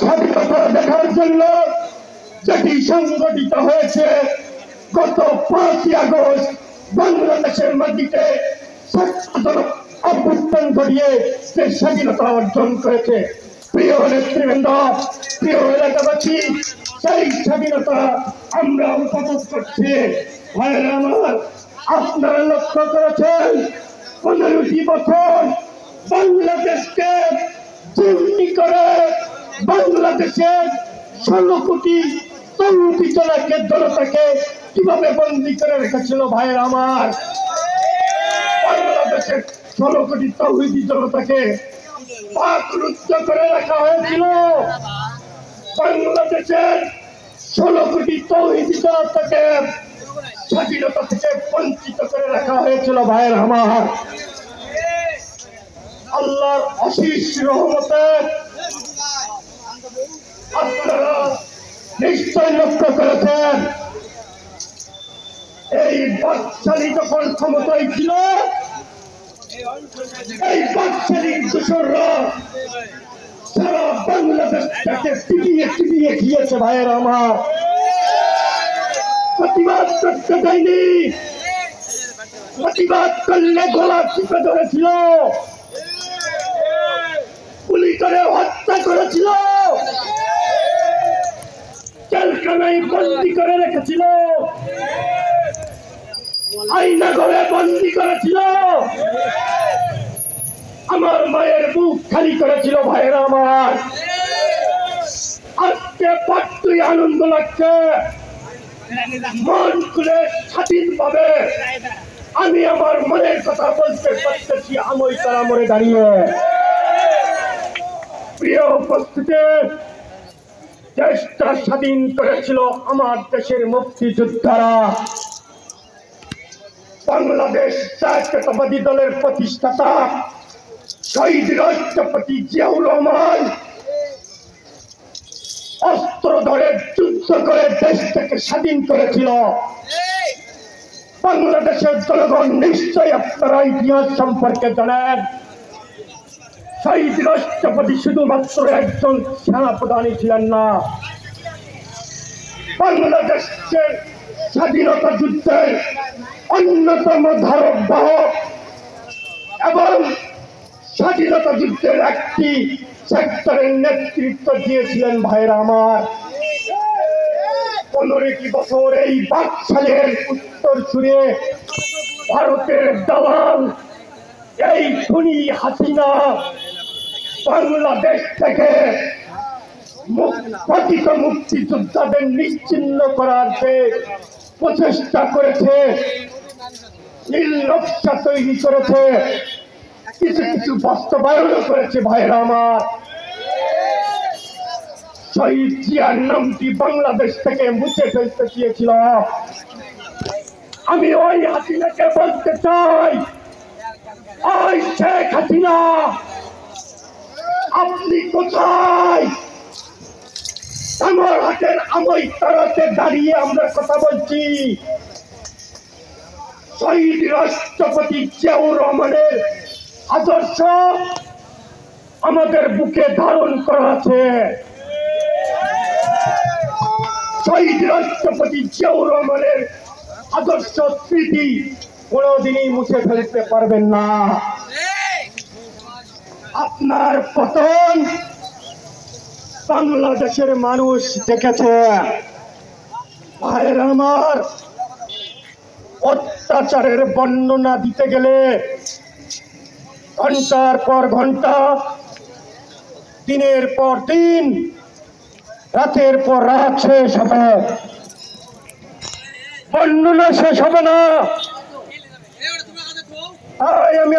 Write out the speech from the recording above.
স্বাধীনতা দেখার জন্য যেটি সংগঠিত হয়েছে, গত পাঁচই আগস্ট বাংলাদেশের মাটিতে অভ্যুত্থান ঘটিয়ে সে স্বাধীনতা অর্জন করেছে। প্রিয় নেতৃবৃন্দ, প্রিয় এলাকাবাসী, সেই স্বাধীনতা আমরা উপভোগ করছি। ভাইয়েরা আমার, আপনারা লক্ষ্য করেছেন, পনেরোটি বছর বাংলাদেশকে জিম্মি করে বাংলাদেশের ষোলো কোটি তরুণী জনাকে জনতাকে কীভাবে বন্দি করে রেখেছিল ভাইয়ের আমার? বাংলাদেশের ষোলো কোটি তৌহিদি জনতাকে পাকরুদ্ধ করে রাখা হয়েছিল। বাংলাদেশের ষোলো কোটি তৌহিদি জনতাকে স্বাধীনতা থেকে বঞ্চিত করে রাখা হয়েছিল ভাইয়ের আমার। আল্লাহর অশীষ রহমতে আপনারা নিশ্চয় লক্ষ্য করেছেন। এই বাকশালী যখন ক্ষমতায় ছিল। এই বাকশালী দূষররা সারা বাংলাদেশটাকে টিপিয়ে টিপিয়ে খেয়েছে ভাইয়ের আমার। প্রতিবাদ করতে দেয়নি। প্রতিবাদ করলে গলা টিপে ধরেছিল। পুলিশরে হত্যা করেছিল। জেলখানায় বন্দি করে রেখেছিল। আইনা ঘরে বন্দি করেছিল। আমার মায়ের বুক খালি করেছিল ভাইয়েরা আমার। আজকে পাট্টুই আনন্দ লাগছে। মন খুলে স্বাধীন পাবে আমি আমার মনের কথা বলতে পারতেছি আমি তারা মনে দাঁড়িয়ে। প্রিয় উপস্থিতি দেশটা স্বাধীন করেছিল আমার দেশের মুক্তিযোদ্ধারা। বাংলাদেশ জাতীয়তাবাদী দলের প্রতিষ্ঠাতা শহীদ রাষ্ট্রপতি জিয়াউর রহমান অস্ত্র ধরে যুদ্ধ করে দেশটাকে স্বাধীন করেছিল। বাংলাদেশের জনগণ নিশ্চয় আপনারা ইতিহাস সম্পর্কে জানেন। শহীদ রাষ্ট্রপতি শুধুমাত্র একজন সেনাপ্রধানই ছিলেন না। বাংলাদেশের স্বাধীনতা যুদ্ধের অন্যতম ধারক বাহক এবং স্বাধীনতা যুদ্ধের একটি সেক্টরের নেতৃত্ব দিয়েছিলেন ভাইরা আমার। পনেরোটি বছর এই বাকশালের উত্তর সুরে ভারতের দালাল এই খুনি হাসিনা বাংলাদেশ থেকে মুক- মুক্তিযোদ্ধাদের নিশ্চিন্ন করার যে প্রচেষ্টা করেছে, নীল নকশা তৈরি করেছে, কিছু কিছু বাস্তবায়ন করেছে ভাইরা আমার। শহীদ জিয়ার নামটি বাংলাদেশ থেকে মুছে ফেলতে চেয়েছিল। আমি ওই হাসিনাকে বলতে চাই, ওই শেখ হাসিনা। আপনি কোথায়? আমার হাতের তারাতে দাঁড়িয়ে আমরা কথা বলছি। শহীদ রাষ্ট্রপতি জিয়াউর রহমানের আদর্শ আমাদের বুকে ধারণ করা আছে। শহীদ রাষ্ট্রপতি জিয়াউর রহমানের আদর্শ স্মৃতি কোনোদিনই মুছে ফেলতে পারবেন না। আপনার পতন বাংলাদেশের মানুষ দেখেছে। ভাইয়ের আমার অত্যাচারের বর্ণনা দিতে গেলে ঘণ্টার পর ঘণ্টা, দিনের পর দিন, রাতের পর রাত শেষ হবে। বর্ণনা শেষ হবে না। আমি